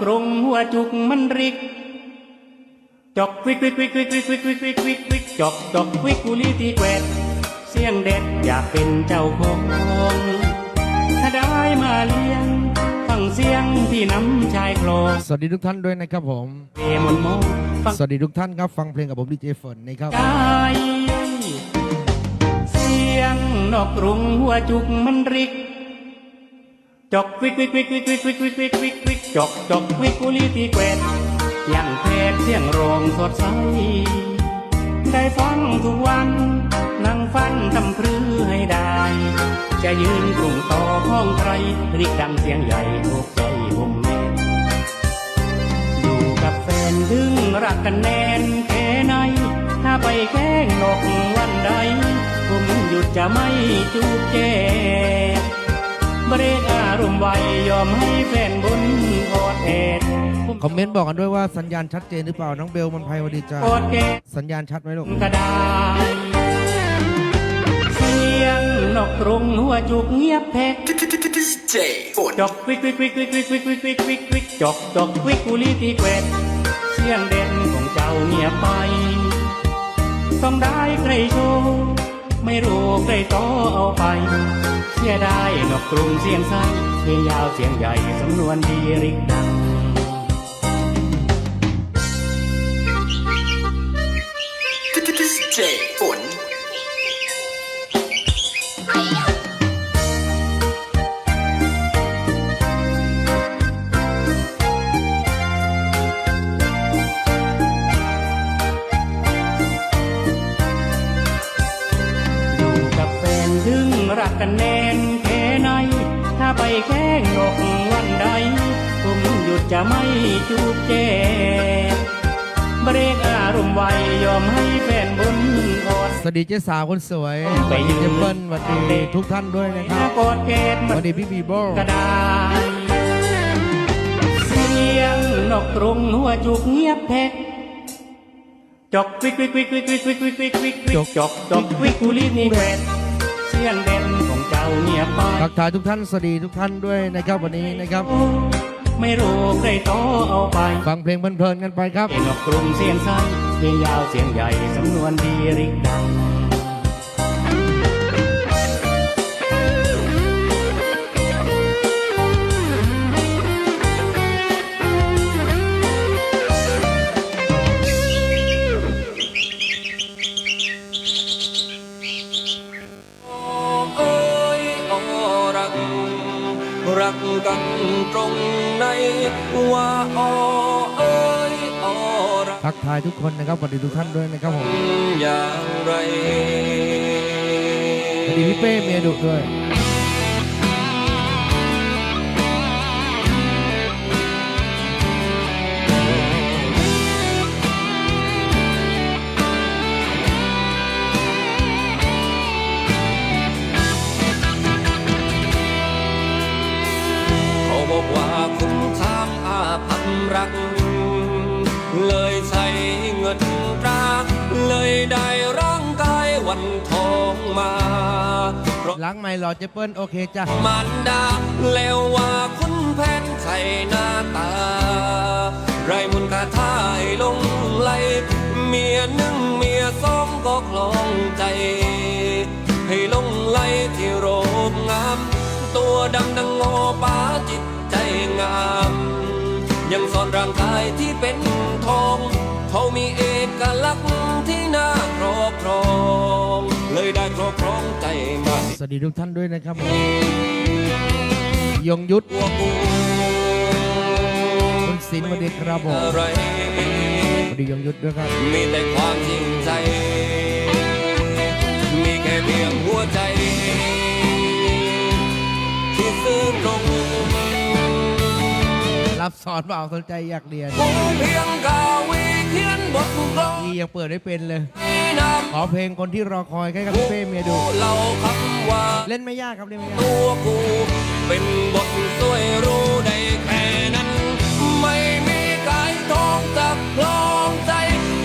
กรงหัวจุกมันริก จอกวิกวิกวิกวิกวิกวิกวิกวิกวิกวิกจอกจอกวิกกุลีตีแกวดเสียงเด็ดอยากเป็นเจ้าของถ้าได้มาเลี้ยงฟังเสียงที่น้ำชายคลองสวัสดีทุกท่านด้วยนะครับผม เอมนโมฟังสวัสดีทุกท่านครับฟังเพลงกับผมดีเจฝนนะครับได้เสียงนกกรุงหัวจุกมันริก จอกวิกวิกวิกวิกวิกวิกวิกวิกวิกวิก จกจกวิกกุลีตีแกวดยังเพลเสียงรองสดใส ได้ฟังทุกวันนั่งฟันทำพรือให้ได้ จะยืนกรุงต่อห้องใครริกดังเสียงใหญ่ถูกใจผมแม่อยู่กับแฟนถึงรักกันแน่นแค่ไหน ถ้าไปแข่งนกวันใดผมหยุดจะไม่จูบแจ เบรกอารมณ์ไวยอมให้แฟนบนกอดแอดผมคอมเมนต์บอกกันด้วยว่าสัญญาณชัดเจนหรือเปล่าน้องเบลมันภัยวันดีจ้ากอดแกดสัญญาณชัดไหมลูกก็ได้เสียงนกกรงหัวจุกเงียบแพกเจฝนจอกวิกวิกวิกวิกวิกวิกวิกวิกวิกวิกจอกจอกวิกกุลีตีแกวดเสียงเด่นของเจ้าเงียบไปต้องได้ใครโชว์ ไม่รู้ใครต่อเอาไป เสียได้นกกรุงเสียงใสเสียงยาวเสียงใหญ่สำนวนดีริกดัง เบรกอารมณ์ไวยอมให้แฟนบนกอดสวัสดีเจ๊สาวคนสวยสไปวัสยืดีนเจเปิ้ลสวัสดีทุกท่านด้วยนะคหรับกอดเกตสมันวัสดีพี่บีโบก็ได้เสียงนกกรงหัวจุกเงียบแพกจอกวิกวิกวิกวิกวิกวิกวิกวิกวิกวิกจอกจอกวิกกุลีนี่แกวดเสียงเด่นของเจ้าเงียบไปทักทายทุกท่านสวัสดีทุกท่านด้วยนะครับวันนี้นะครับ ไม่รู้ใครต่อเอาไปฟังเพลงเพลินๆกันไปครับเป็นนกกรุงเสียงสั้นเพลงยาวเสียงใหญ่สำนวนดีริกดังายทุกคนนะครับสวัสดีทุกท่านด้วยนะครับผมอย่างไรสวัสดีพี่เป้เมียดุด้วย ล้างไม่หล่อเจเปิ้ลโอเคจ้ะมารดาแล้วว่าคุณแผนใช่หน้าตา ไรมุนคาทายลงไหลเมียหนึ่งเมียสองก็คลองใจ ให้ลงไหลที่โรงงาม ตัวดำดังงอป้าจิตใจงาม ยังซ่อนร่างกายที่เป็นทอง เขามีเอกลักษณ์ที่น่าครอบครอง ได้ครอบครองใจมาสวัสดีทุกท่านด้วยนะครับผมยงยุทธตัวกูคุณศิลป์สวัสดีครับผมอะไรสวัสดียงยุทธด้วยครับ มีแต่ความจริงใจ มีแค่เพียงหัวใจที่ซื่อตรงรับสอนเปล่าสนใจอยากเรียนกูเพียงกาวีเขียนบทกลอนนี่ยังเปิดได้เป็นเลย นขอเพลงคนที่รอคอยใกล้กับำพี่เป้เมียดู เราคำว่าเล่นไม่ยากครับเล่นไม่ยากตัวกู เป็นบทสวยรู้ได้แค่นั้น ไม่มีกายทองจับคลองใจ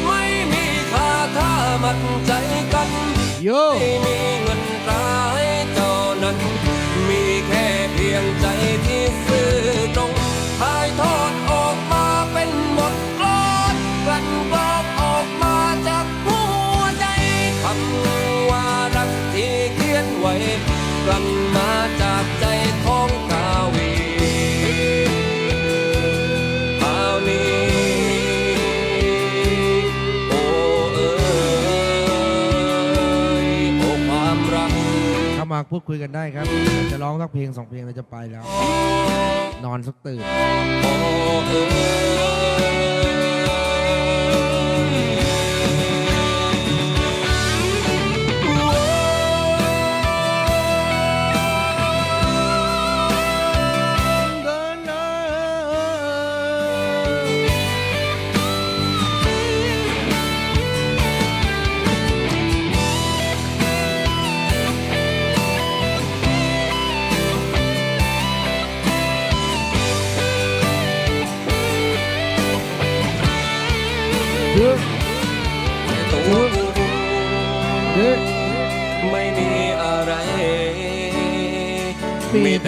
ไม่มีคาถ้ามัดใจกันโยไม่มี พูดคุยกันได้ครับจะร้องสักเพลงสองเพลงเราจะไปแล้ว นอนสักตื่น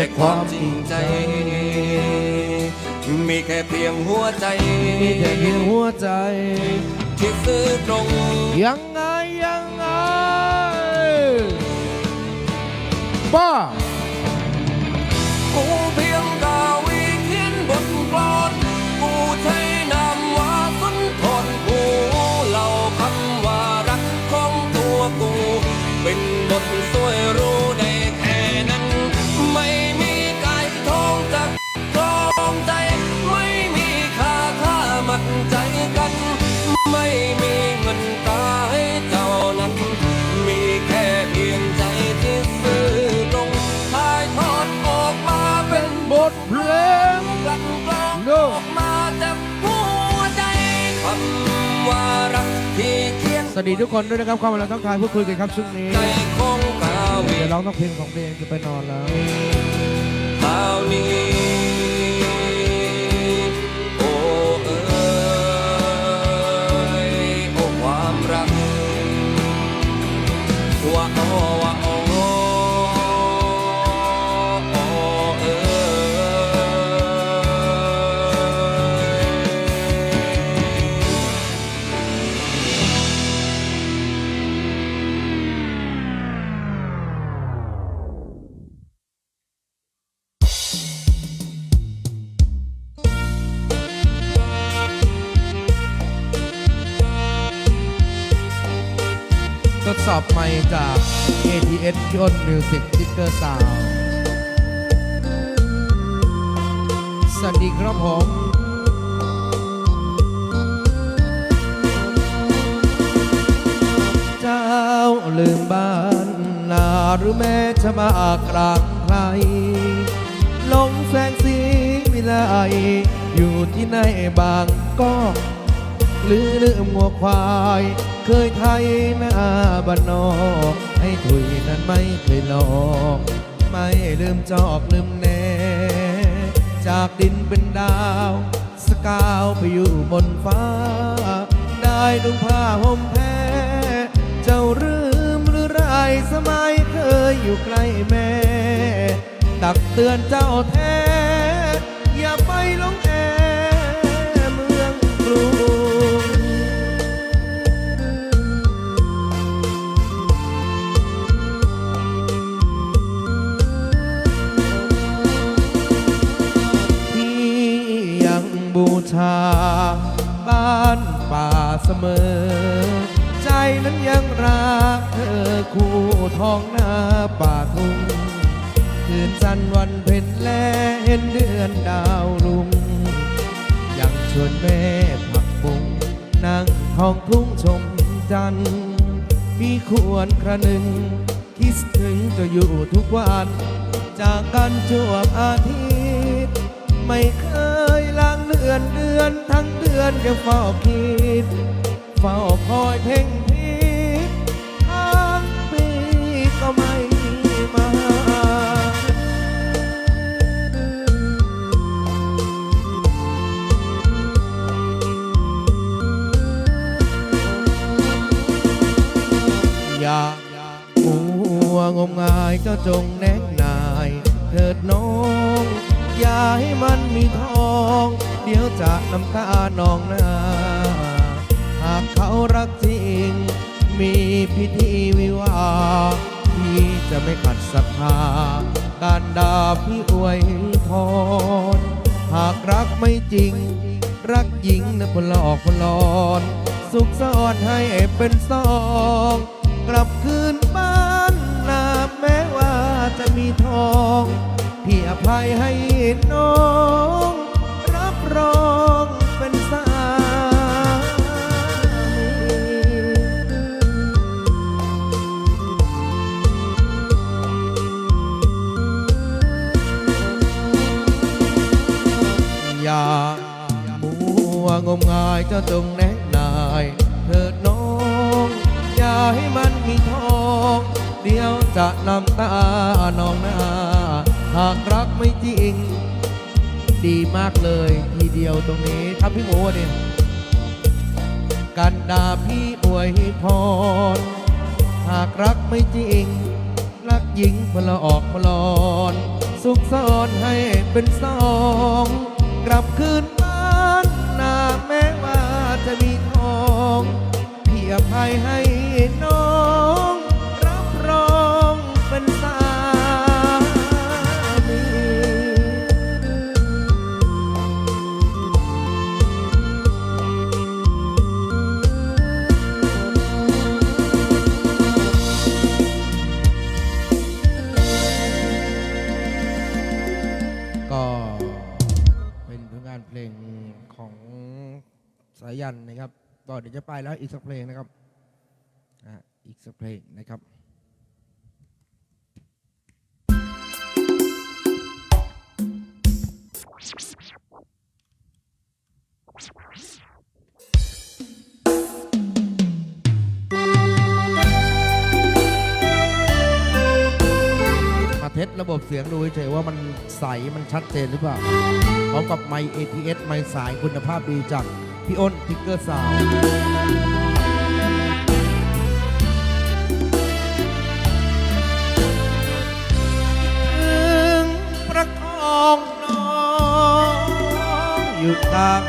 แต่ความจริงใจ มีแค่เพียงหัวใจมีแต่เพียงหัวใจ ที่ซื่อตรง ยังไงยังไงบ้า ไม่มีเงินตาให้เจ้านั้น มีแค่เพียงใจที่ซื่อตรงถ่ายทอดออกมาเป็นบทเพลงกลั่นกรองโน่ออกมาจากหัวใจคำว่ารักที่เขียนสวัสดีทุกคนด้วยนะครับความรักทักทายพูดคุยกันครับช่วงนี้ใจของกาวีจะร้องต้องเพลงสองเพลงจะไปนอนแล้วคราวนี้ ว่าโอ้ว่าโอ้โอ้เอ๋ยทดสอบใหม่จาก ATS ยน Music Sticker Sound สวัสดีครับผมเจ้าลืมบ้านนาหรือแม่จะมากลางไพรลงแสงสีวิไลอยู่ที่ไหนบางก็หรือลืมงัวควาย เคยไทยหน้าบ้านนอก ให้ถุยนั้นไม่เคยหลอกไม่ลืมจอกลืมแน่จากดินเป็นดาว สกาวไปอยู่บนฟ้า ได้ดุงผ้าห่มแพ้เจ้าลืมหรือไรสมัยเคยอยู่ใกล้แม่ ตักเตือนเจ้าแท้ อย่าไปหลง ชา บ้านป่าเสมอ ใจนั้นยังรักเธอคู่ท้องนาป่าทุ่งคืนจันทร์วันเพ็ญแลเห็นเดือนดาวลุง ยังชวนแม่ผักบุงนั่งท้องทุ่งชมจันทร์พี่ควรคระหนึ่ง คิดถึงจะอยู่ทุกวัน จากกันชั่วอาทิตย์ ไม่เคย ดือนเดือนทั้งเดือนยังเฝ้าคิด เฝ้าคอยเพ่งพิษทั้งปีก็ไม่มาอย่ามัวงมงายเจ้าจงแน้ำตานองนา หากเขารักจริง มีพิธีวิวาพี่จะไม่ขัดศรัทธา การด่าพี่อวยพรหากรักไม่จริง รักหญิงนะพลอกพลอนสุขซ่อนให้เป็นซอง กลับคืนบ้านนาแม้ว่าจะมีทอง พี่อภัยให้น้อง จ้ายจงแนะนาย เถิดน้อง อย่าให้มันมีทอง เดี๋ยวจะนำตานองหน้า หากรักไม่จริง ดีมากเลยทีเดียวตรงนี้ทำพี่หมูเนี่ยกันดาพี่อวยพร หากรักไม่จริง รักหญิงพลออกพลอน สุขซ้อนให้เป็นสอง กลับคืนบ้านนาแม้ว่าจะมีทองพี่อภัยให้น้อง นะครับก็เดี๋ยวจะไปแล้วอีกสักเพลงนะครับอะอีกสักเพลงนะครับมาเทสระบบเสียงดูเฉยว่ามันใส มันชัดเจนหรือเปล่าพร้อมกับไมค์ ATS ไมค์สายคุณภาพดีจาก พี่อ้นทิกเกอร์สาวถึงประคองน้องอยู่ตาก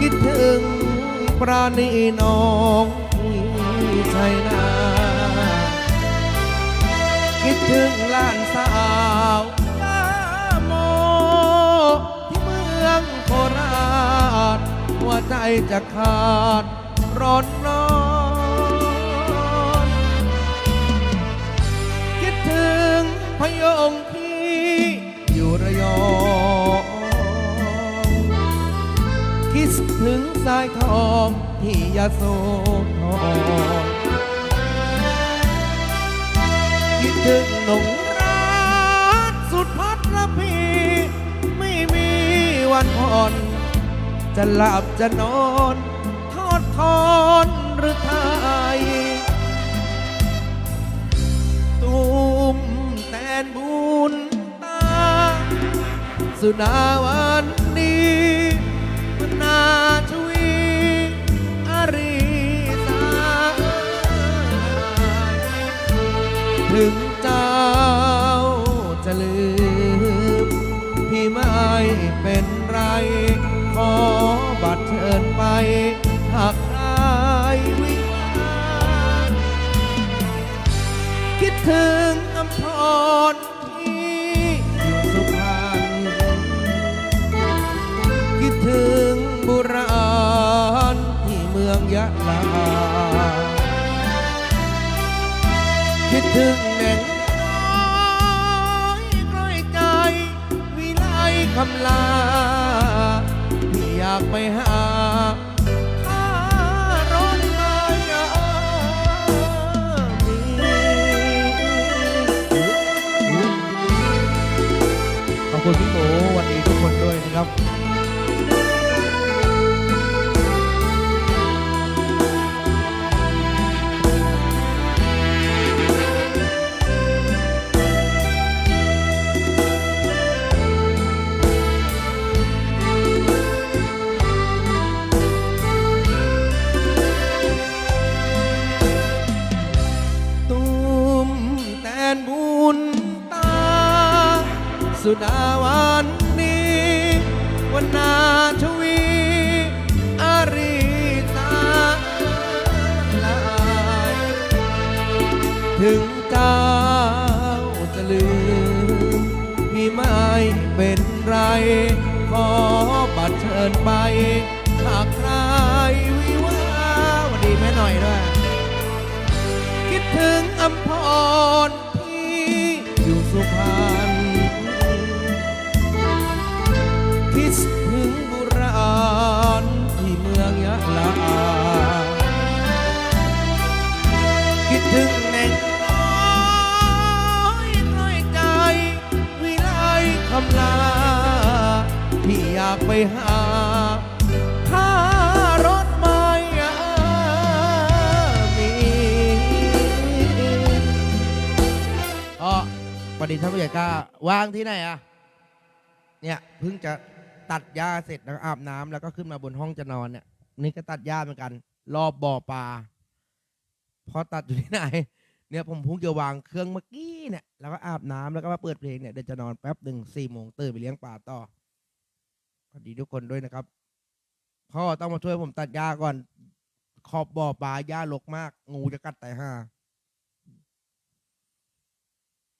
คิดถึงปราณีน้องที่ชัยนาคิดถึงล้านสาว ใจจะขาดร้อนนอนคิดถึงพยองที่อยู่ระยองคิดถึงสายทองที่ยาโสธรคิดถึงหนุ่มรักสุดพัดระพีไม่มีวันผ่อน จะหลับจะนอนทอดทอนหรือไทยตุ้มแตนบุญตา สุนาวา ถึงอำพรที่อยู่สุพรรณคิดถึงบุราณที่เมืองยะลา คิดถึงแหน่งน้อยใกล้ใจ วิไลคำลาที่อยากไปหา ด้วยนะครับ ถึงเจ้าจะลืมพี่ไม่เป็นไร ขอบัตรเชิญไปหากใครวิวาสวัสดีแม่หน่อยด้วย คิดถึงอำพรที่อยู่สุพรรณคิดถึงบุราณที่เมืองยะลา หาถ้ารถไม่มีอ๋อประเด็นท่านผู้ใหญ่ก็วางที่ไหนอะเนี่ยเพิ่งจะตัดหญ้าเสร็จแล้วอาบน้ำแล้วก็ขึ้นมาบนห้องจะนอนเนี่ย นี่ก็ตัดหญ้าเหมือนกัน รอบบ่อปลาพอตัดอยู่ที่ไหน เนี่ยผมพุ่งจะวางเครื่องเมื่อกี้เนี่ยแล้วก็อาบน้ำแล้วก็มาเปิดเพลงเนี่ยเดี๋ยวจะนอนแป๊บหนึ่งสี่โมงตื่นไปเลี้ยงปลาต่อ สวัสดีทุกคนด้วยนะครับ พ่อต้องมาช่วยผมตัดหญ้าก่อน ขอบบ่อปลาหญ้ารกมาก งูจะกัดแตายห่า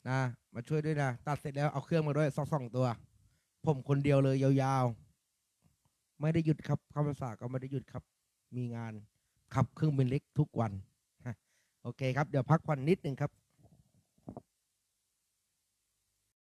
นะมาช่วยด้วยนะตัดเสร็จแล้วเอาเครื่องมาด้วยสองสองตัว ผมคนเดียวเลยยาวๆ ไม่ได้หยุดครับคำภาษาก็ไม่ได้หยุดครับ มีงานขับเครื่องบินเล็กทุกวัน โอเคครับ เดี๋ยวพักผ่อนนิดหนึ่งครับ